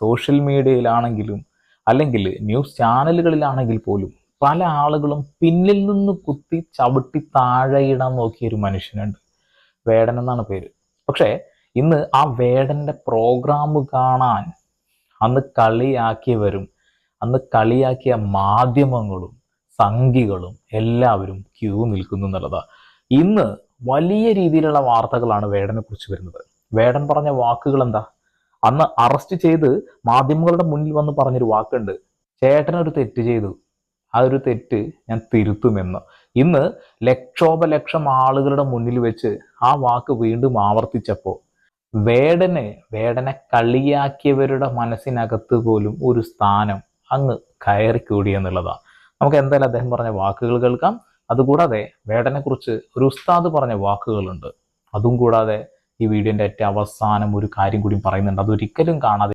Social മീഡിയയിലാണെങ്കിലും അല്ലെങ്കിൽ news ചാനലുകളിലാണെങ്കിൽ പോലും പല ആളുകളും പിന്നിൽ നിന്ന് കുത്തി ചവിട്ടി താഴെയിടാൻ നോക്കിയ ഒരു മനുഷ്യനുണ്ട്. വേടൻ എന്നാണ് പേര്. പക്ഷേ ഇന്ന് ആ വേടന്റെ പ്രോഗ്രാം കാണാൻ അന്ന് കളിയാക്കിയവരും അന്ന് കളിയാക്കിയ മാധ്യമങ്ങളും സംഘികളും എല്ലാവരും ക്യൂ നിൽക്കുന്നു എന്നുള്ളതാണ് ഇന്ന് വലിയ രീതിയിലുള്ള വാർത്തകളാണ് വേടനെ കുറിച്ച് വരുന്നത്. വേടൻ പറഞ്ഞ വാക്കുകൾ എന്താ അന്ന് അറസ്റ്റ് ചെയ്ത് മാധ്യമങ്ങളുടെ മുന്നിൽ വന്ന് പറഞ്ഞൊരു വാക്കുണ്ട്. ഒരു തെറ്റ് ചെയ്തു. ആ ഒരു തെറ്റ് ഞാൻ തിരുത്തുമെന്ന്. ഇന്ന് ലക്ഷോപലക്ഷം ആളുകളുടെ മുന്നിൽ വെച്ച് ആ വാക്ക് വീണ്ടും ആവർത്തിച്ചപ്പോൾ വേടനെ വേടനെ കളിയാക്കിയവരുടെ മനസ്സിനകത്ത് പോലും ഒരു സ്ഥാനം അങ്ങ് കയറിക്കൂടി എന്നുള്ളതാണ് നമുക്ക് എന്തായാലും അദ്ദേഹം പറഞ്ഞ വാക്കുകൾ കേൾക്കാം. അതുകൂടാതെ വേടനെ കുറിച്ച് ഒരു ഉസ്താദ് പറഞ്ഞ വാക്കുകളുണ്ട്. അതും കൂടാതെ ഈ വീഡിയോന്റെ ഏറ്റവും അവസാനം ഒരു കാര്യം കൂടി പറയുന്നുണ്ട്. അതൊരിക്കലും കാണാതെ